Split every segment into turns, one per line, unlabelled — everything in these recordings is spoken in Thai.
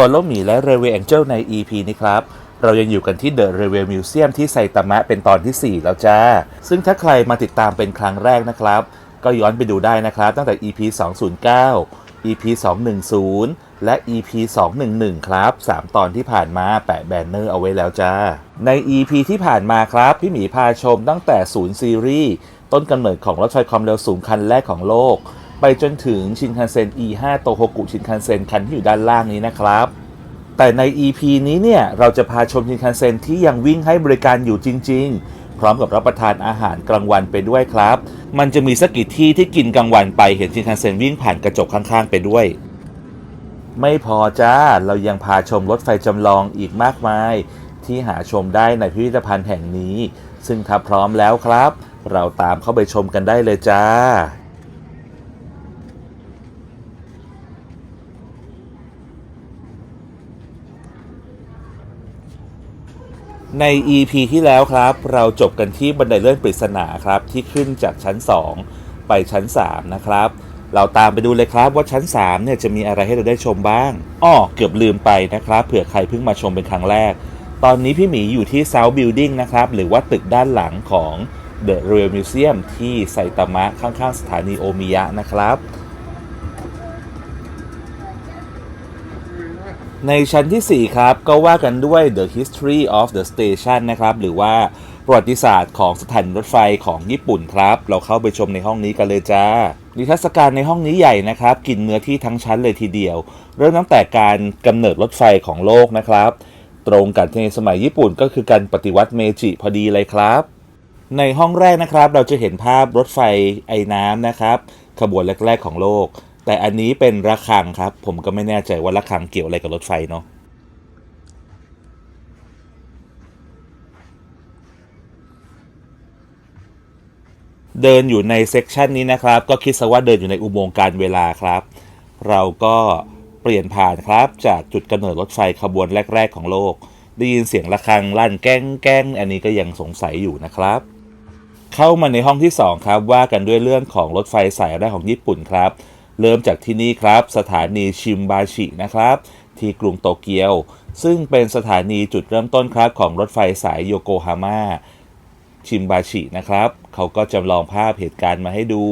Follow Me และ Railway Angel ใน EP นี้ครับ เรายังอยู่กันที่ The Railway Museum ที่ไซตามะเป็นตอนทีสี่ 4 แล้วจ้า ซึ่งถ้าใครมาติดตามเป็นครั้งแรกนะครับ ก็ย้อนไปดูได้นะครับตั้งแต่ EP 209 EP 210 และ EP 211 ครับ 3 ตอนที่ผ่านมาแปะแบนเนอร์เอาไว้แล้วจ้า ใน EP ที่ผ่านมาครับ พี่หมีพาชมตั้งแต่ศูนย์ซีรีส์ต้นกำเนิดของรถไฟความเร็วสูงคันแรกของโลก ไปจนถึงชินคันเซ็น E5 โตโฮกุชินคันเซ็นคันที่อยู่ด้านล่างนี้นะครับ แต่ใน EP นี้เนี่ย เราจะพาชมชินคันเซ็นที่ยังวิ่งให้บริการอยู่จริง ๆ พร้อมกับรับประทานอาหารกลางวันไปด้วยครับ มันจะมีสักกี่ที่ที่กินกลางวันไปเห็นชินคันเซ็นวิ่งผ่านกระจกข้างๆ ไปด้วย ไม่พอจ้า เรายังพาชมรถไฟจำลองอีกมากมาย ที่หาชมได้ในพิพิธภัณฑ์แห่งนี้ ซึ่งถ้าพร้อมแล้วครับ เราตามเข้าไปชมกันได้เลยจ้า ใน EP ที่แล้วครับ เราจบกันที่บันไดเลื่อนปริศนาครับ ที่ขึ้นจากชั้น 2 ไปชั้น 3 นะครับ เราตามไปดูเลยครับว่าชั้น3เนี่ยจะมีอะไรให้เราได้ชมบ้างอ้อเกือบลืมไปนะครับเผื่อใครเพิ่งมาชมเป็นครั้งแรก ตอนนี้พี่หมีอยู่ที่ South Building นะครับ หรือว่าตึกด้านหลังของ The Real Museum ที่ไซตามะข้างๆสถานีโอมิยะนะครับ ในชั้นที่ 4 ครับ ก็ว่ากันด้วย The History of the Station นะครับ หรือว่าประวัติศาสตร์ของสถานีรถไฟของญี่ปุ่นครับ เราเข้าไปชมในห้องนี้กันเลยจ้า นิทรรศการในห้องนี้ใหญ่นะครับ กินเนื้อที่ทั้งชั้นเลยทีเดียว เริ่มตั้งแต่การกำเนิดรถไฟของโลกนะครับ ตรงกันในสมัยญี่ปุ่นก็คือการปฏิวัติเมจิพอดีเลยครับ ในห้องแรกนะครับ เราจะเห็นภาพรถไฟไอ้น้ำนะครับ ขบวนแรก ๆ ของโลก แต่อันนี้เป็นระฆังครับ ผมก็ไม่แน่ใจว่าระฆังเกี่ยวอะไรกับรถไฟเนาะเดินอยู่ในเซกชันนี้นะครับ ก็คิดซะว่าเดินอยู่ในอุโมงค์การเวลาครับ เราก็เปลี่ยนผ่านครับจากจุดกำเนิดรถไฟขบวนแรก ๆ ของโลก ได้ยินเสียงระฆังลั่นแก้งแก้งอันนี้ก็ยังสงสัยอยู่นะครับ เข้ามาในห้องที่ 2 ครับ ว่ากันด้วยเรื่องของรถไฟสายแรกของญี่ปุ่นครับ เริ่มจากที่นี่ครับ สถานีชิมบาชินะครับ ที่กรุงโตเกียว ซึ่งเป็นสถานีจุดเริ่มต้นครับของรถไฟสายโยโกฮาม่าชิมบาชินะครับ เขาก็จำลองภาพเหตุการณ์มาให้ดู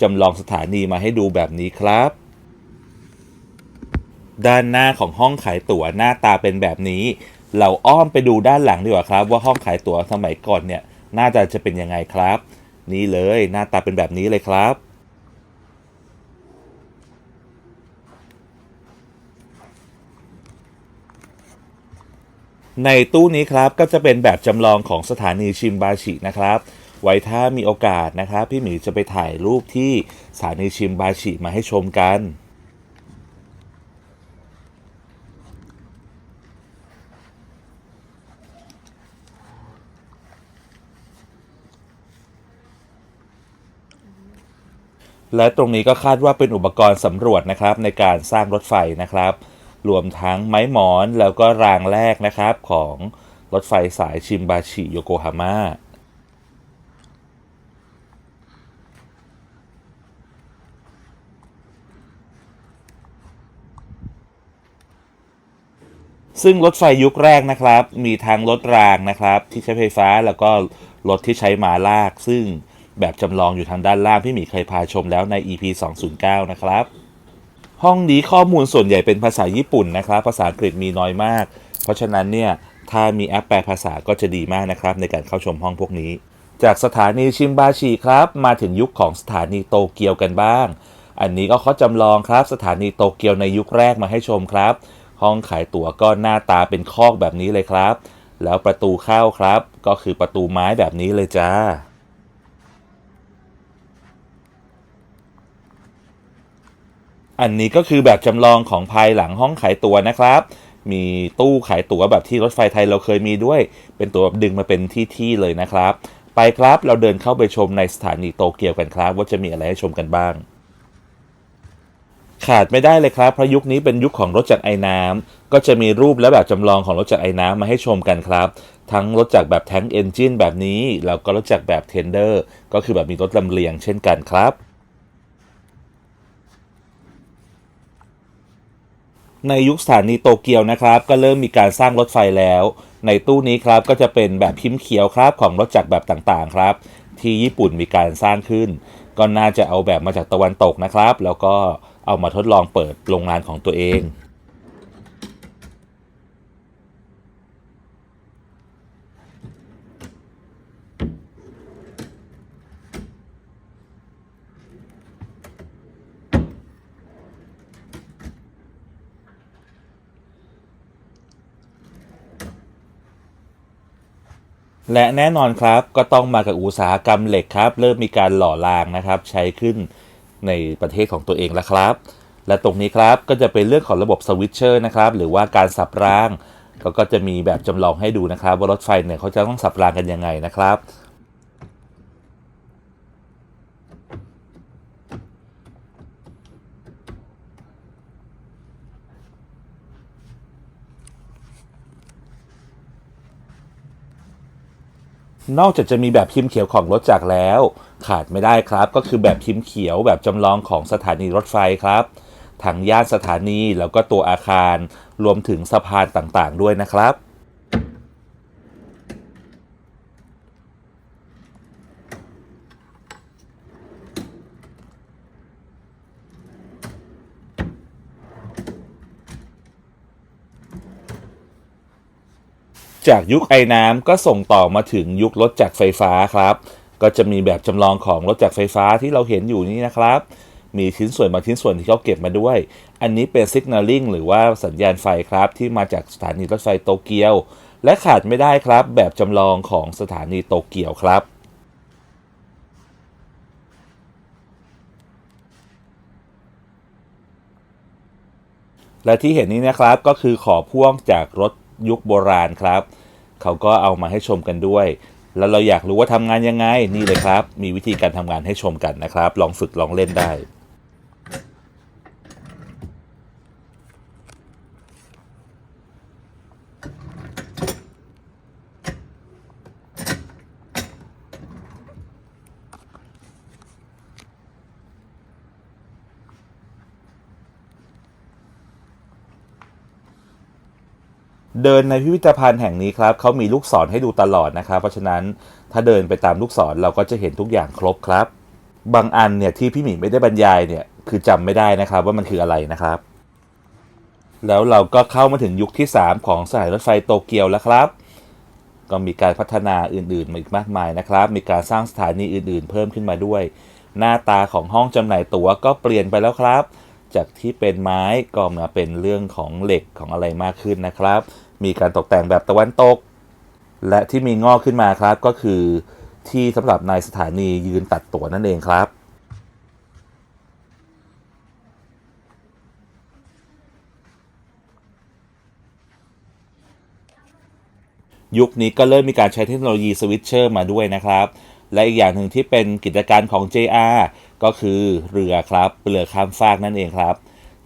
จำลองสถานีมาให้ดูแบบนี้ครับ ด้านหน้าของห้องขายตั๋วหน้าตาเป็นแบบนี้ เราอ้อมไปดูด้านหลังดีกว่าครับ ว่าห้องขายตั๋วสมัยก่อนเนี่ย หน้าตาจะเป็นยังไงครับ นี่เลยหน้าตาเป็นแบบนี้เลยครับ ในตู้นี้ครับก็จะเป็นแบบจำลองของสถานีชิมบาชินะครับ ไว้ถ้ามีโอกาสนะครับ พี่หมีจะไปถ่ายรูปที่สถานีชิมบาชิมาให้ชมกันและตรงนี้ก็คาดว่าเป็นอุปกรณ์สำรวจนะครับในการสร้างรถไฟนะครับ รวมทั้งไม้หมอนแล้วก็รางแรกนะครับของรถไฟสายชิมบาชิโยโกฮาม่าซึ่งรถไฟยุคแรกนะครับ มีทั้งรถรางนะครับ ที่ใช้ไฟฟ้าแล้วก็รถที่ใช้ม้าลาก ซึ่งแบบจำลองอยู่ทางด้านล่างพี่หมีเคยพาชมแล้วใน EP 209 นะครับ ห้องนี้ข้อมูลส่วนใหญ่เป็นภาษาญี่ปุ่นนะครับ ภาษาอังกฤษมีน้อยมาก เพราะฉะนั้นเนี่ยถ้ามีแอปแปลภาษาก็จะดีมากนะครับ ในการเข้าชมห้องพวกนี้ จากสถานีชิมบาชิครับ มาถึงยุคของสถานีโตเกียวกันบ้าง อันนี้ก็เขาจำลองครับ สถานีโตเกียวในยุคแรกมาให้ชมครับ ห้องขายตั๋วก็หน้าตาเป็นคอกแบบนี้เลยครับ แล้วประตูเข้าครับ ก็คือประตูไม้แบบนี้เลยจ้า อันนี้ก็คือแบบจำลองของภายหลังห้องขายตั๋วนะครับ มีตู้ขายตั๋วแบบที่รถไฟไทยเราเคยมีด้วย เป็นตัวแบบดึงมาเป็นที่ๆเลยนะครับ ไปครับเราเดินเข้าไปชมในสถานีโตเกียวกันครับ ว่าจะมีอะไรให้ชมกันบ้าง ขาดไม่ได้เลยครับเพราะยุคนี้เป็นยุคของรถจักรไอ้น้ำก็จะมีรูปและแบบจำลองของรถจักรไอ้น้ำมาให้ชมกันครับ ทั้งรถจักรแบบแท้งเอนจินแบบนี้แล้วก็รถจักรแบบเทนเดอร์ก็คือแบบมีรถลำเลียงเช่นกันครับ ในยุคสถานีโตเกียวนะครับ ก็เริ่มมีการสร้างรถไฟแล้ว ในตู้นี้ครับก็จะเป็นแบบพิมพ์เขียวครับของรถจักรแบบต่างๆครับ ที่ญี่ปุ่นมีการสร้างขึ้น ก็น่าจะเอาแบบมาจากตะวันตกนะครับ แล้วก็เอามาทดลองเปิดโรงงานของตัวเอง และแน่นอนครับก็ต้องมากับอุตสาหกรรมเหล็กครับ เริ่มมีการหล่อรางนะครับ ใช้ขึ้นในประเทศของตัวเองแล้วครับ และตรงนี้ครับก็จะเป็นเรื่องของระบบสวิตเชอร์นะครับ หรือว่าการสับรางเขาก็จะมีแบบจำลองให้ดูนะครับ ว่ารถไฟเนี่ยเขาจะต้องสับรางกันยังไงนะครับ นอกจากจะมีแบบพิมพ์เขียวของรถจักรแล้ว ขาดไม่ได้ครับ ก็คือแบบพิมพ์เขียวแบบจำลองของสถานีรถไฟครับทั้งย่านสถานีแล้วก็ตัวอาคาร รวมถึงสะพานต่างๆ ด้วยนะครับ จากยุคไอ้น้ำก็ส่งต่อมาถึงยุครถจักรไฟฟ้าครับ ก็จะมีแบบจำลองของรถจักรไฟฟ้าที่เราเห็นอยู่นี้นะครับ มีชิ้นส่วนบางชิ้นส่วนที่เขาเก็บมาด้วย อันนี้เป็น signaling หรือว่าสัญญาณไฟครับ ที่มาจากสถานีรถไฟโตเกียว และขาดไม่ได้ครับ แบบจำลองของสถานีโตเกียวครับและที่เห็นนี้นะครับก็คือขอพ่วงจากรถ ยุคโบราณครับ เขาก็เอามาให้ชมกันด้วย แล้วเราอยากรู้ว่าทำงานยังไงนี่เลยครับ มีวิธีการทำงานให้ชมกันนะครับ ลองฝึกลองเล่นได้ เดินในพิพิธภัณฑ์แห่งนี้ครับเขามีลูกศรให้ดูตลอดนะครับ เพราะฉะนั้นถ้าเดินไปตามลูกศรเราก็จะเห็นทุกอย่างครบครับ บางอันเนี่ยที่พี่หมีไม่ได้บรรยายเนี่ยคือจำไม่ได้นะครับว่ามันคืออะไรนะครับ แล้วเราก็เข้ามาถึงยุคที่ 3 ของสายรถไฟโตเกียวแล้วครับ ก็มีการพัฒนาอื่นๆมาอีกมากมายนะครับ มีการสร้างสถานีอื่นๆ เพิ่มขึ้นมาด้วย หน้าตาของห้องจำหน่ายตั๋วก็เปลี่ยนไปแล้วครับ จากที่เป็นไม้ก็มาเป็นเรื่องของเหล็กของอะไรมากขึ้นนะครับ มีการตกแต่งแบบตะวันตก และที่มีงอกขึ้นมาครับก็คือที่สำหรับนายสถานียืนตัดตั๋วนั่นเองครับยุคนี้ก็เริ่มมีการใช้เทคโนโลยีสวิตเชอร์มาด้วยนะครับ และอีกอย่างหนึ่งที่เป็นกิจการของ JR ก็คือเรือครับ เรือข้ามฟากนั่นเองครับ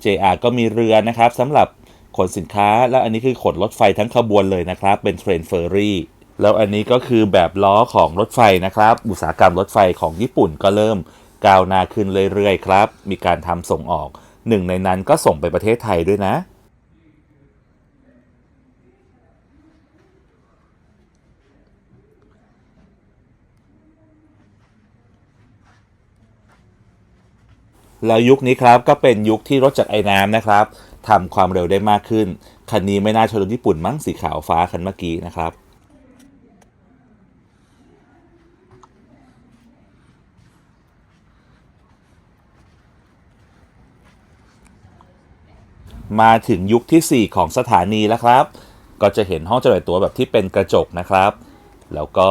JR ก็มีเรือนะครับสำหรับ ขนสินค้า และอันนี้คือขนรถไฟทั้งขบวนเลยนะครับ เป็นเทรนเฟอร์รี่แล้วอันนี้ก็คือแบบล้อของรถไฟนะครับ อุตสาหกรรมรถไฟของญี่ปุ่นก็เริ่มก้าวหน้าขึ้นเรื่อยๆครับ มีการทำส่งออก หนึ่งในนั้นก็ส่งไปประเทศไทยด้วยนะ แล้วยุคนี้ครับก็เป็นยุคที่รถจักรไอ้น้ำนะครับ ทำความเร็วได้มากขึ้น คันนี้ไม่น่าชนรถญี่ปุ่นมั้งสีขาวฟ้าคันเมื่อกี้นะครับมาถึงยุคทีสี่ 4 ของสถานีแล้วครับ ก็จะเห็นห้องจำหน่ายตั๋วแบบที่เป็นกระจกนะครับ แล้วก็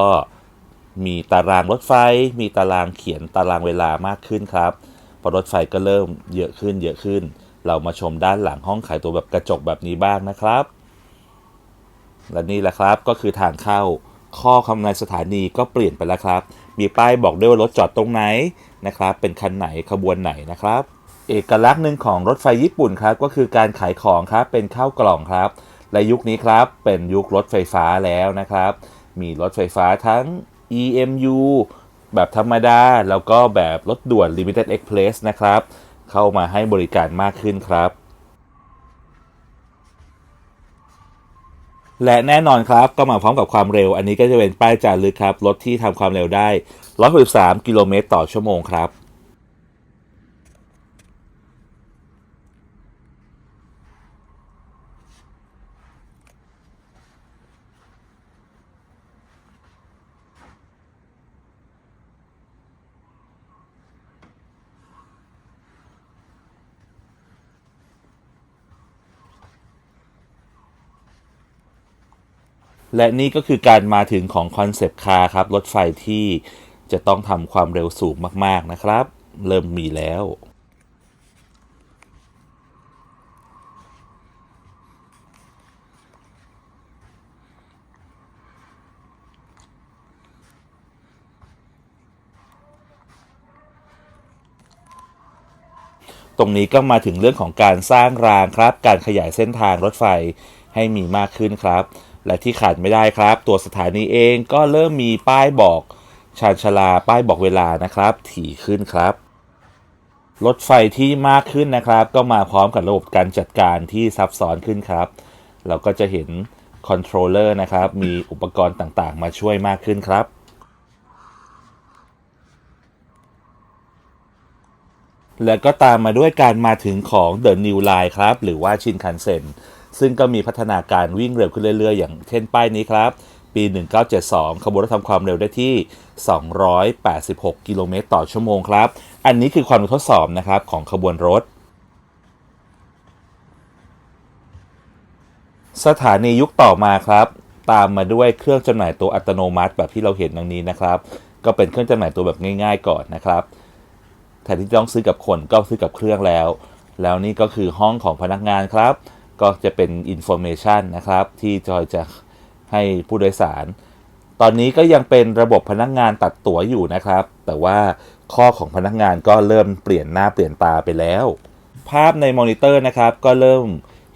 มีตารางรถไฟ มีตารางเขียนตารางเวลามากขึ้นครับ พอรถไฟก็เริ่มเยอะขึ้นเยอะขึ้น เรามาชมด้านหลังห้องขายตัวแบบกระจกแบบนี้บ้างนะครับ และนี่แหละครับก็คือทางเข้าข้อคำนายสถานีก็เปลี่ยนไปแล้วครับ มีป้ายบอกด้วยว่ารถจอดตรงไหนนะครับ เป็นคันไหนขบวนไหนนะครับ เอกลักษณ์หนึ่งของรถไฟญี่ปุ่นครับ ก็คือการขายของครับเป็นข้าวกล่องครับ และยุคนี้ครับเป็นยุครถไฟฟ้าแล้วนะครับ มีรถไฟฟ้าทั้ง EMU แบบธรรมดา แล้วก็แบบรถด่วน Limited Express นะครับ เข้ามาให้บริการมากขึ้นครับ และแน่นอนครับก็มาพร้อมกับความเร็ว อันนี้ก็จะเป็นป้ายจารึกครับรถที่ทำความเร็วได้ 163 กิโลเมตรต่อชั่วโมงครับ และนี่ก็คือการมาถึงของคอนเซปต์คาร์ครับ รถไฟที่จะต้องทำความเร็วสูงมากๆนะครับ เริ่มมีแล้วตรงนี้ก็มาถึงเรื่องของการสร้างรางครับ การขยายเส้นทางรถไฟให้มีมากขึ้นครับ และที่ขาดไม่ได้ครับ ตัวสถานีเองก็เริ่มมีป้ายบอกชานชาลาป้ายบอกเวลานะครับ ถี่ขึ้นครับ รถไฟที่มากขึ้นนะครับ ก็มาพร้อมกับระบบการจัดการที่ซับซ้อนขึ้นครับ เราก็จะเห็นคอนโทรลเลอร์นะครับ มีอุปกรณ์ต่างๆ มาช่วยมากขึ้นครับ แล้วก็ตามมาด้วยการมาถึงของ The New Line ครับ หรือว่าชินคันเซ็น ซึ่งก็มีพัฒนาการวิ่งเร็วขึ้นเรื่อยๆ อย่างเช่นป้ายนี้ครับ ปี 1972 ขบวนรถทำความเร็วได้ที่ 286 กิโลเมตรต่อชั่วโมงครับ อันนี้คือความทดสอบนะครับของขบวนรถ สถานียุคต่อมาครับ ตามมาด้วยเครื่องจำหน่ายตัวอัตโนมัติแบบที่เราเห็นดังนี้นะครับ ก็เป็นเครื่องจำหน่ายตัวแบบง่าย ๆ ก่อนนะครับแทนที่จะต้องซื้อกับคนก็ซื้อกับเครื่องแล้ว แล้วนี่ก็คือห้องของพนักงานครับ ก็จะเป็นอินโฟเมชันนะครับ ที่จอยจะให้ผู้โดยสาร ตอนนี้ก็ยังเป็นระบบพนักงานตัดตั๋วอยู่นะครับ แต่ว่าข้อของพนักงานก็เริ่มเปลี่ยนหน้าเปลี่ยนตาไปแล้ว ภาพในมอนิเตอร์นะครับ ก็เริ่ม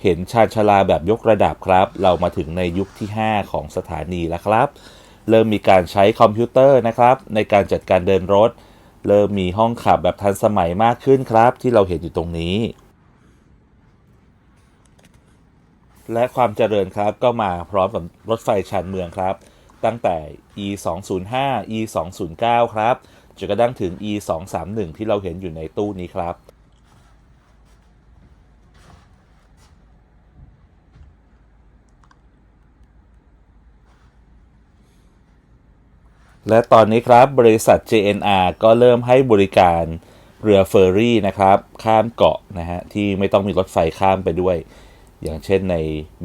เห็นชานชาลาแบบยกระดับครับ เรามาถึงในยุคที่ 5 ของสถานีแล้วครับ เริ่มมีการใช้คอมพิวเตอร์นะครับ ในการจัดการเดินรถ เริ่มมีห้องขับแบบทันสมัยมากขึ้นครับ ที่เราเห็นอยู่ตรงนี้ และความเจริญครับก็มาพร้อมกับรถไฟชานเมืองครับ ตั้งแต่ e 2 0 5 e 2 0 9ครับจนกระทั่งถึง e 2 3 1ที่เราเห็นอยู่ในตู้นี้ครับและตอนนี้ครับบริษัท JNR ก็เริ่มให้บริการเรือเฟอร์รี่นะครับ ข้ามเกาะนะฮะที่ไม่ต้องมีรถไฟข้ามไปด้วย อย่างเช่นใน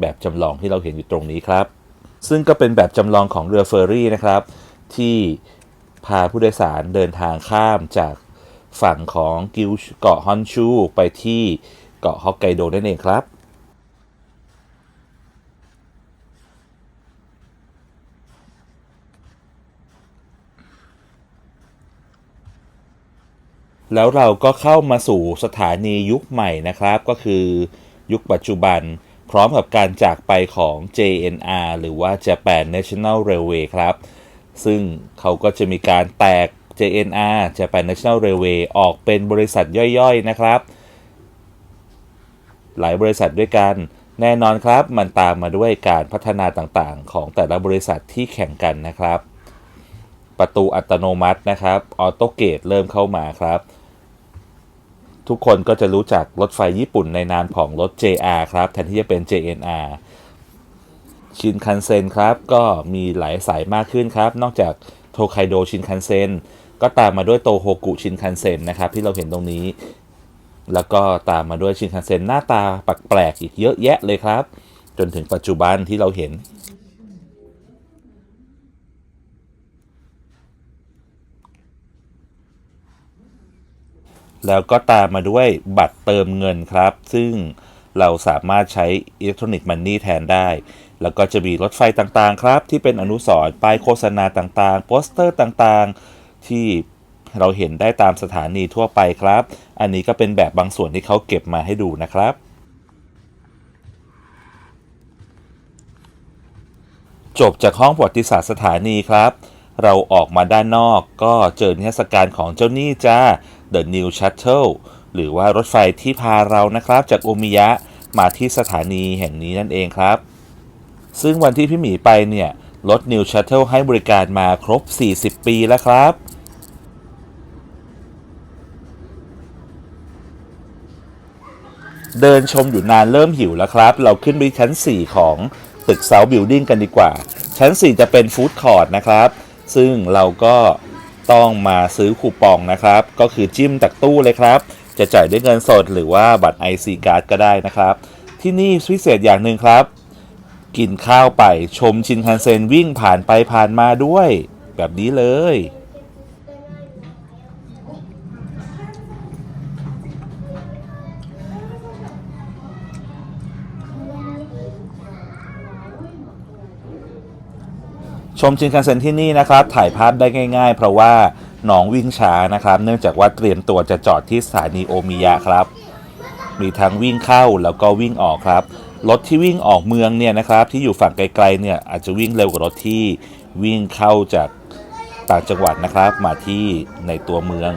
แบบจำลองที่เราเห็นอยู่ตรงนี้ครับ ซึ่งก็เป็นแบบจำลองของเรือเฟอร์รี่นะครับ ที่พาผู้โดยสารเดินทางข้ามจากฝั่งของกิวเกาะฮอนชู ไปที่เกาะฮอกไกโดนั่นเองครับแล้วเราก็เข้ามาสู่สถานียุคใหม่นะครับ ก็คือ ยุคปัจจุบัน พร้อมกับการจากไปของ JNR หรือว่า Japan National Railway ครับ ซึ่งเขาก็จะมีการแตก JNR Japan National Railway ออกเป็นบริษัทย่อยๆนะครับ หลายบริษัทด้วยกันแน่นอนครับ มันตามมาด้วยการพัฒนาต่างๆ ของแต่ละบริษัทที่แข่งกันนะครับ ประตูอัตโนมัตินะครับ ออโตเกตเริ่มเข้ามาครับ ทุกคนก็จะรู้จักรถไฟญี่ปุ่นในนามของรถ JR ครับ แทนที่จะเป็น JNR ชินคันเซ็นครับ ก็มีหลายสายมากขึ้นครับ นอกจากโทไคโดชินคันเซ็นก็ตามมาด้วยโตโฮกุชินคันเซ็นนะครับ ที่เราเห็นตรงนี้ แล้วก็ตามมาด้วยชินคันเซ็นหน้าตาแปลกๆอีกเยอะแยะเลยครับ จนถึงปัจจุบันที่เราเห็น แล้วก็ตามมาด้วยบัตรเติมเงินครับ ซึ่งเราสามารถใช้อิเล็กทรอนิกส์มันนี่แทนได้ แล้วก็จะมีรถไฟต่างๆ ครับ ที่เป็นอนุสรณ์ป้ายโฆษณาต่างๆ โปสเตอร์ต่างๆ ที่เราเห็นได้ตามสถานีทั่วไปครับ อันนี้ก็เป็นแบบบางส่วนที่เขาเก็บมาให้ดูนะครับ จบจากห้องประวัติศาสตร์สถานีครับ เราออกมาด้านนอกก็เจอนิทรรศการของเจ้านี่จ้า The New Shuttle หรือว่ารถไฟที่พาเรานะครับจากโอมิยะมาที่สถานีแห่งนี้นั่นเองครับ ซึ่งวันที่พี่หมีไปเนี่ย รถ New Shuttle ให้บริการมาครบ 40 ปีแล้วครับเดินชมอยู่นานเริ่มหิวแล้วครับ เราขึ้นไปชั้น 4 ของตึกเซาบิลดิ้งกันดีกว่า ชั้น 4 จะเป็นฟู้ดคอร์ t นะครับ ซึ่งเราก็ ต้องมาซื้อคูปองนะครับ ก็คือจิ้มจากตู้เลยครับ จะจ่ายด้วยเงินสดหรือว่าบัตร IC Card ก็ได้นะครับ ที่นี่พิเศษอย่างหนึ่งครับ กินข้าวไปชมชินคันเซ็นวิ่งผ่านไปผ่านมาด้วย แบบนี้เลย ชมชินคันเซ็นที่นี่นะครับถ่ายภาพได้ง่าย ๆ เพราะว่าหนองวิ่งช้านะครับ เนื่องจากว่าเตรียมตัวจะจอดที่สถานีโอมิยะครับ มีทั้งวิ่งเข้าแล้วก็วิ่งออกครับรถที่วิ่งออกเมืองเนี่ยนะครับ ที่อยู่ฝั่งไกลๆเนี่ยอาจจะวิ่งเร็วกว่ารถที่วิ่งเข้าจากต่างจังหวัดนะครับ มาที่ในตัวเมือง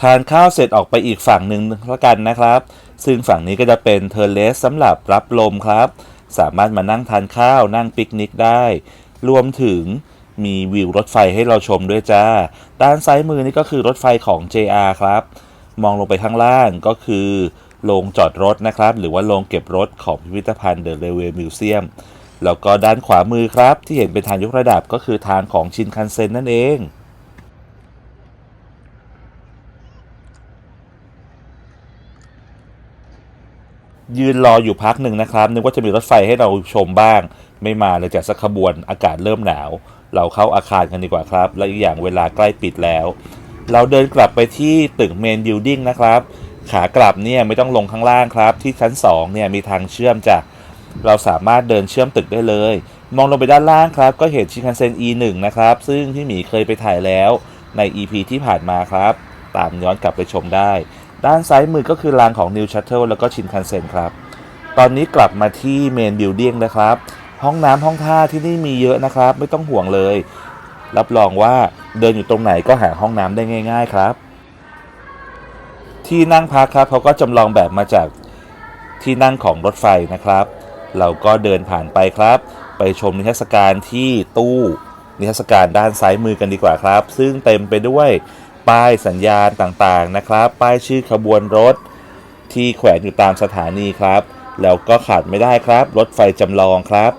ทานข้าวเสร็จออกไปอีกฝั่งหนึ่งแล้วกันนะครับ ซึ่งฝั่งนี้ก็จะเป็นเทอร์เลสสำหรับรับลมครับ สามารถมานั่งทานข้าวนั่งปิกนิกได้ รวมถึงมีวิวรถไฟให้เราชมด้วยจ้า ด้านซ้ายมือนี่ก็คือรถไฟของ JR ครับ มองลงไปข้างล่างก็คือโรงจอดรถนะครับ หรือว่าโรงเก็บรถของพิพิธภัณฑ์เดอะเรเวลมิวเซียมแล้วก็ด้านขวามือครับ ที่เห็นเป็นทางยกระดับก็คือทางของชินคันเซ็นนั่นเอง ยืนรออยู่พักหนึ่งนะครับ นึกว่าจะมีรถไฟให้เราชมบ้าง ไม่มาเลยจากสักขบวนอากาศเริ่มหนาว เราเข้าอาคารกันดีกว่าครับ และอีกอย่างเวลาใกล้ปิดแล้ว เราเดินกลับไปที่ตึกเมนบิลดิ้งนะครับ ขากลับเนี่ยไม่ต้องลงข้างล่างครับ ที่ชั้น2เนี่ยมีทางเชื่อมจากเราสามารถเดินเชื่อมตึกได้เลย มองลงไปด้านล่างครับ ก็เห็นชินคันเซ็น E1 นะครับ ซึ่งพี่หมีเคยไปถ่ายแล้วใน EP ที่ผ่านมาครับ ตามย้อนกลับไปชมได้ ด้านซ้ายมือก็คือรางของ New Shuttle แล้วก็ชินคันเซ็นครับ ตอนนี้กลับมาที่เมนบิลดิ้งนะครับ ห้องน้ำห้องท่าที่นี่มีเยอะนะครับ ไม่ต้องห่วงเลย รับรองว่าเดินอยู่ตรงไหนก็หาห้องน้ำได้ง่าย ๆครับ ที่นั่งพักครับเขาก็จำลองแบบมาจากที่นั่งของรถไฟนะครับ เราก็เดินผ่านไปครับ ไปชมนิทรรศการที่ตู้นิทรรศการด้านซ้ายมือกันดีกว่าครับ ซึ่งเต็มไปด้วย ป้ายสัญญาณต่างๆนะครับ ป้ายชื่อขบวนรถ ที่แขวนอยู่ตามสถานีครับ แล้วก็ขาดไม่ได้ครับ รถไฟจำลองครับ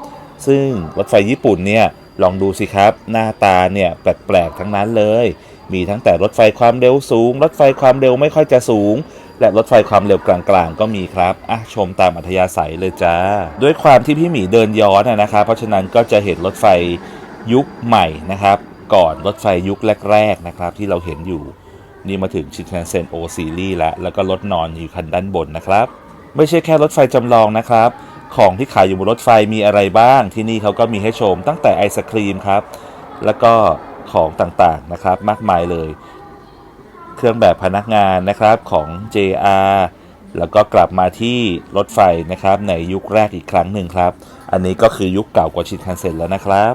ซึ่งรถไฟญี่ปุ่นเนี่ยลองดูสิครับ หน้าตาเนี่ยแปลกๆทั้งนั้นเลย มีทั้งแต่รถไฟความเร็วสูง รถไฟความเร็วไม่ค่อยจะสูง และรถไฟความเร็วกลางๆ ก็มีครับอะชมตามอัธยาศัยเลยจ้า ด้วยความที่พี่หมีเดินย้อนนะครับ เพราะฉะนั้นก็จะเห็นรถไฟยุคใหม่นะครับ ก่อนรถไฟยุคแรก ๆ นะครับ ที่เราเห็นอยู่ นี่มาถึงชินคันเซ็นโอซีรีส์แล้ว แล้วก็รถนอนอยู่คันด้านบนนะครับ ไม่ใช่แค่รถไฟจำลองนะครับ ของที่ขายอยู่บนรถไฟมีอะไรบ้าง ที่นี่เขาก็มีให้ชมตั้งแต่ไอศครีมครับ แล้วก็ของต่างๆนะครับมากมายเลย เครื่องแบบพนักงานนะครับของ JR แล้วก็กลับมาที่รถไฟนะครับในยุคแรกอีกครั้งหนึ่งครับ อันนี้ก็คือยุคเก่ากว่าชินคันเซ็นแล้วนะครับ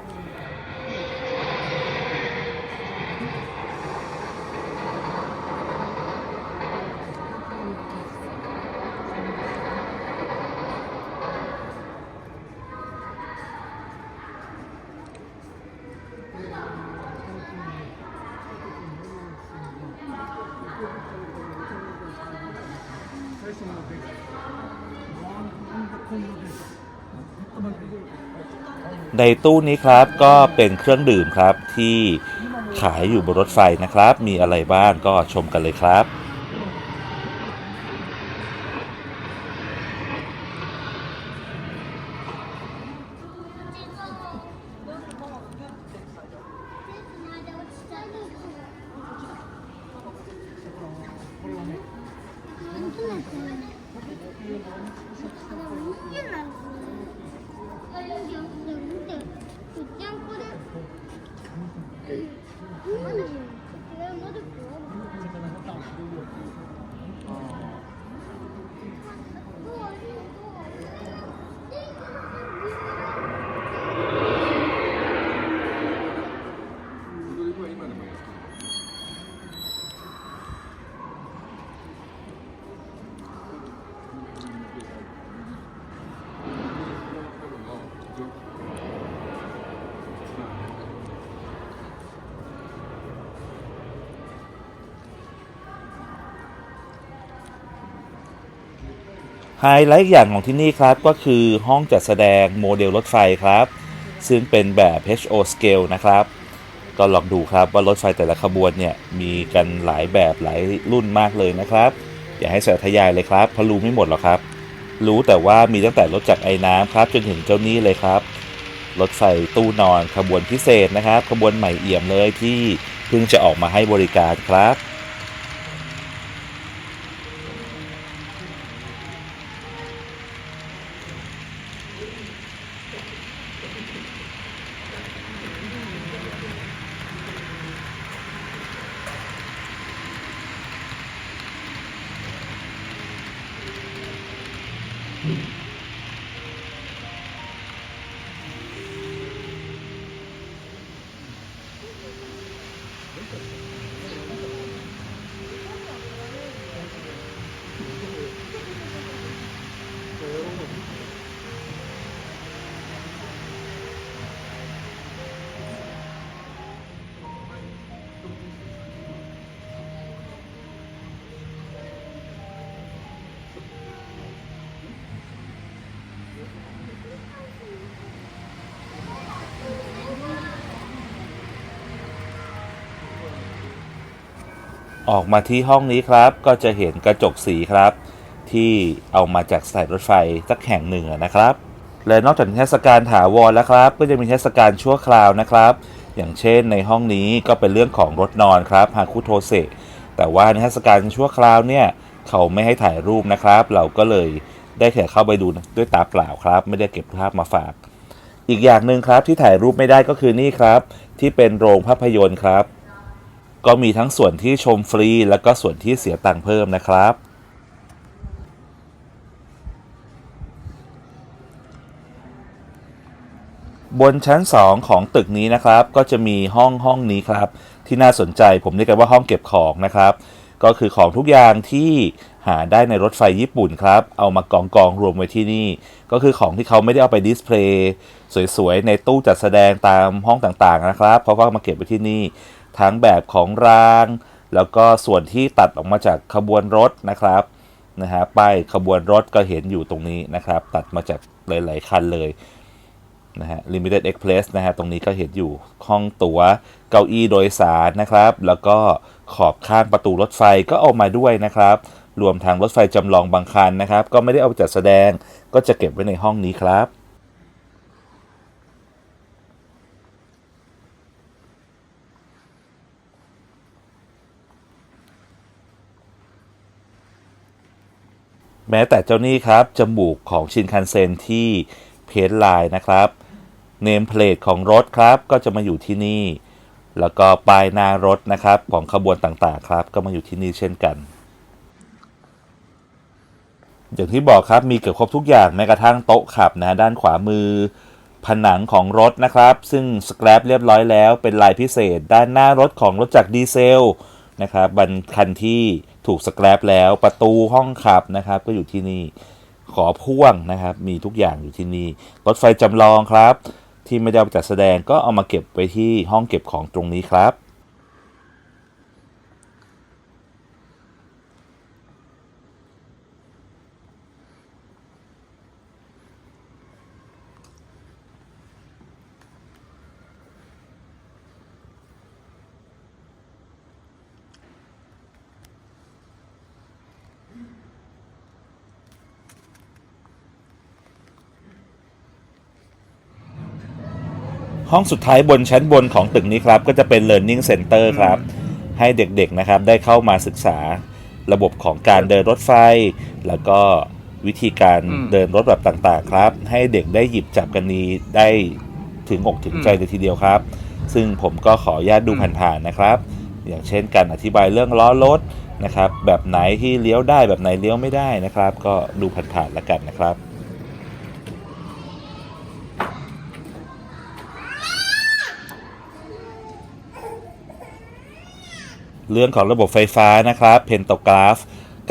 ในตู้นี้ครับก็เป็นเครื่องดื่มครับที่ขายอยู่บนรถไฟนะครับ มีอะไรบ้างก็ชมกันเลยครับ ไฮไลท์อย่างของที่นี่ครับก็คือห้องจัดแสดงโมเดลรถไฟครับ ซึ่งเป็นแบบ HO scale นะครับ ก็ลองดูครับว่ารถไฟแต่ละขบวนเนี่ยมีกันหลายแบบหลายรุ่นมากเลยนะครับ อย่าให้เสียทยายเลยครับเพราะรู้ไม่หมดหรอกครับ รู้แต่ว่ามีตั้งแต่รถจักรไอ้น้ำครับ จนถึงเจ้านี้เลยครับ รถไฟตู้นอนขบวนพิเศษนะครับ ขบวนใหม่เอี่ยมเลยที่เพิ่งจะออกมาให้บริการครับ Thank you. ออกมาที่ห้องนี้ครับ ก็จะเห็นกระจกสีครับ ที่เอามาจากสายรถไฟสักแห่งหนึ่งนะครับ และนอกจากนิทศการถาวรแล้วครับ ก็จะมีนิทศการชั่วคราวนะครับ อย่างเช่นในห้องนี้ก็เป็นเรื่องของรถนอนครับฮาคุโทเซแต่ว่าในิทศการชั่วคราวเนี่ยเขาไม่ให้ถ่ายรูปนะครับ เราก็เลยได้แค่เข้าไปดูด้วยตาเปล่าครับ ไม่ได้เก็บภาพมาฝาก อีกอย่างหนึ่งครับที่ถ่ายรูปไม่ได้ก็คือนี่ครับ ที่เป็นโรงภาพยนตร์ครับ ก็มีทั้งส่วนที่ชมฟรี แล้วก็ส่วนที่เสียตังค์เพิ่มนะครับ บนชั้น 2 ของตึกนี้นะครับ ก็จะมีห้องห้องนี้ครับ ที่น่าสนใจผมเรียกกันว่าห้องเก็บของนะครับ ก็คือของทุกอย่างที่หาได้ในรถไฟญี่ปุ่นครับ เอามากองกองรวมไว้ที่นี่ ก็คือของที่เขาไม่ได้เอาไปดิสเพลย์สวยๆ ในตู้จัดแสดงตามห้องต่างๆนะครับเขาก็มาเก็บไว้ที่นี่ ทั้งแบบของราง แล้วก็ส่วนที่ตัดออกมาจากขบวนรถนะครับนะฮะป้ายขบวนรถก็เห็นอยู่ตรงนี้นะครับ ตัดมาจากหลาย ๆ คันเลยนะฮะ Limited Express นะฮะ ตรงนี้ก็เห็นอยู่ห้องตัว๋วเก้าอี้โดยสารนะครับ แล้วก็ขอบข้างประตูรถไฟก็เอามาด้วยนะครับ รวมทางรถไฟจำลองบางคันนะครับ ก็ไม่ได้เอาไปจัดแสดง ก็จะเก็บไว้ในห้องนี้ครับ แม้แต่เจ้านี่ครับ จมูกของชินคันเซ็นที่เพจไลน์นะครับ เนมเพลทของรถครับก็จะมาอยู่ที่นี่ แล้วก็ป้ายหน้ารถนะครับของขบวนต่างๆครับ ก็มาอยู่ที่นี่เช่นกัน อย่างที่บอกครับมีเกือบครบทุกอย่างแม้กระทั่งโต๊ะขับนะด้านขวามือ ผนังของรถนะครับ ซึ่งสแครปเรียบร้อยแล้วเป็นลายพิเศษ ด้านหน้ารถของรถจักรดีเซลนะครับบันคันที่ ถูกสแครปแล้วประตูห้องขับนะครับ ก็อยู่ที่นี่ขอพ่วงนะครับ มีทุกอย่างอยู่ที่นี่รถไฟจำลองครับ ที่ไม่ได้เอาไปจัดแสดงก็เอามาเก็บไว้ที่ห้องเก็บของตรงนี้ครับ ห้องสุดท้ายบนชั้นบนของตึกนี้ครับ ก็จะเป็น Learning Center ครับ ให้เด็กๆนะครับได้เข้ามาศึกษาระบบของการเดินรถไฟ แล้วก็วิธีการ
อืม
เดินรถแบบต่างๆ ครับ ให้เด็กได้หยิบจับกันนี้ได้ถึงอกถึงใจเลยทีเดียวครับ ซึ่งผมก็ขออนุญาตดูผ่านๆนะครับ อย่างเช่นการอธิบายเรื่องล้อรถนะครับ แบบไหนที่เลี้ยวได้แบบไหนเลี้ยวไม่ได้นะครับ ก็ดูผ่านๆแล้วกันนะครับ เรื่องของระบบไฟฟ้านะครับเพนโตกราฟ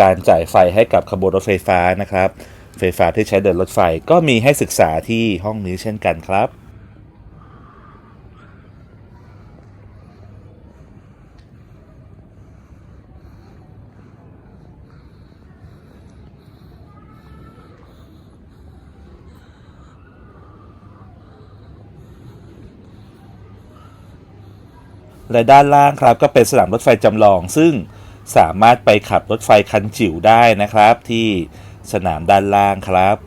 การจ่ายไฟให้กับขบวนรถไฟฟ้านะครับ ไฟฟ้าที่ใช้เดินรถไฟก็มีให้ศึกษาที่ห้องนี้เช่นกันครับ และด้านล่างครับก็เป็นสนามรถไฟจำลอง ซึ่งสามารถไปขับรถไฟคันจิ๋วได้นะครับ ที่สนามด้านล่างครับ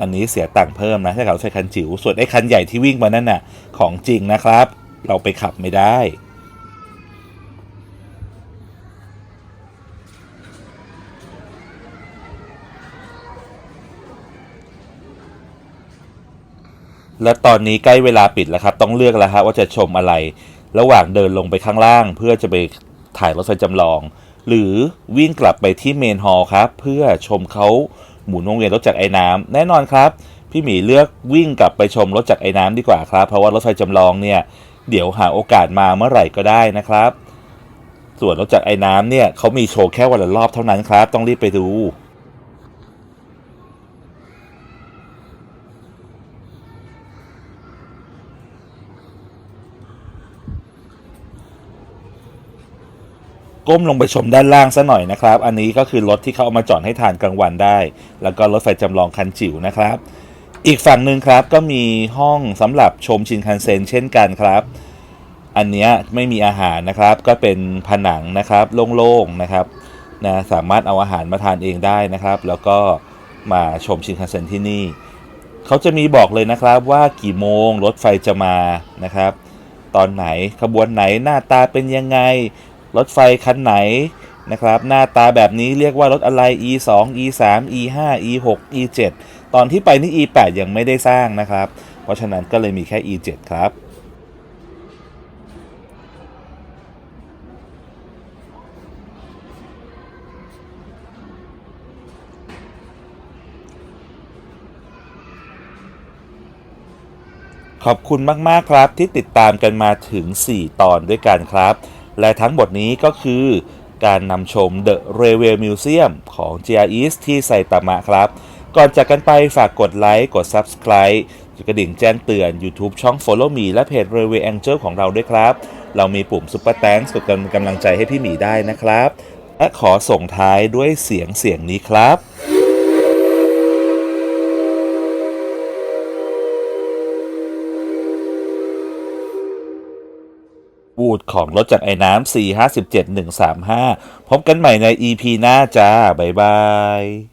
อันนี้เสียตังค์เพิ่มนะถ้าขับรถไฟคันจิ๋วส่วนไอ้คันใหญ่ที่วิ่งมานั่นน่ะของจริงนะครับ เราไปขับไม่ได้และตอนนี้ใกล้เวลาปิดแล้วครับ ต้องเลือกแล้วครับว่าจะชมอะไร ระหว่างเดินลงไปข้างล่าง เพื่อจะไปถ่ายรถไฟจำลอง หรือวิ่งกลับไปที่เมนฮอลล์ครับ เพื่อชมเขาหมุนวงเวียนรถจักรไอ้น้ำแน่นอนครับ พี่หมีเลือกวิ่งกลับไปชมรถจักรไอ้น้ำดีกว่าครับ เพราะว่ารถไฟจำลองเนี่ยเดี๋ยวหาโอกาสมาเมื่อไหร่ก็ได้นะครับ ส่วนรถจักรไอ้น้ำเนี่ยเขามีโชว์แค่วันละรอบเท่านั้นครับ ต้องรีบไปดู ก้มลงไปชมด้านล่างซะหน่อยนะครับ อันนี้ก็คือรถที่เขาเอามาจอดให้ทานกลางวันได้ แล้วก็รถไฟจำลองคันจิ๋วนะครับ อีกฝั่งหนึ่งครับก็มีห้องสำหรับชมชินคันเซ็นเช่นกันครับ อันนี้ไม่มีอาหารนะครับ ก็เป็นผนังนะครับโล่งๆนะครับนะสามารถเอาอาหารมาทานเองได้นะครับ แล้วก็มาชมชินคันเซ็นที่นี่ เขาจะมีบอกเลยนะครับว่ากี่โมงรถไฟจะมานะครับ ตอนไหนขบวนไหนหน้าตาเป็นยังไง รถไฟคันไหนนะครับ หน้าตาแบบนี้เรียกว่ารถอะไร e 2 e 3 e 5 e 6 e 7ตอนที่ไปนี่ e 8ยังไม่ได้สร้างนะครับ เพราะฉะนั้นก็เลยมีแค่ e 7ครับขอบคุณมาก ๆ ครับที่ติดตามกันมาถึง 4 ตอนด้วยกันครับ และทั้งหมดนี้ก็คือการนำชม The Railway Museum ของ JR East ที่ไซตามะครับ ก่อนจากกันไปฝากกดไลค์ กด Subscribe กระดิ่งแจ้งเตือน YouTube ช่อง Follow Me และเพจ Railway Angel ของเราด้วยครับ เรามีปุ่ม Super Thanks กดกำลังใจให้พี่หมีได้นะครับ และขอส่งท้ายด้วยเสียงเสียงนี้ครับ วูดของรถจากไอ้น้ำ4 5 7 1 3 5 พบกันใหม่ใน EP หน้าจ้า บ๊ายบาย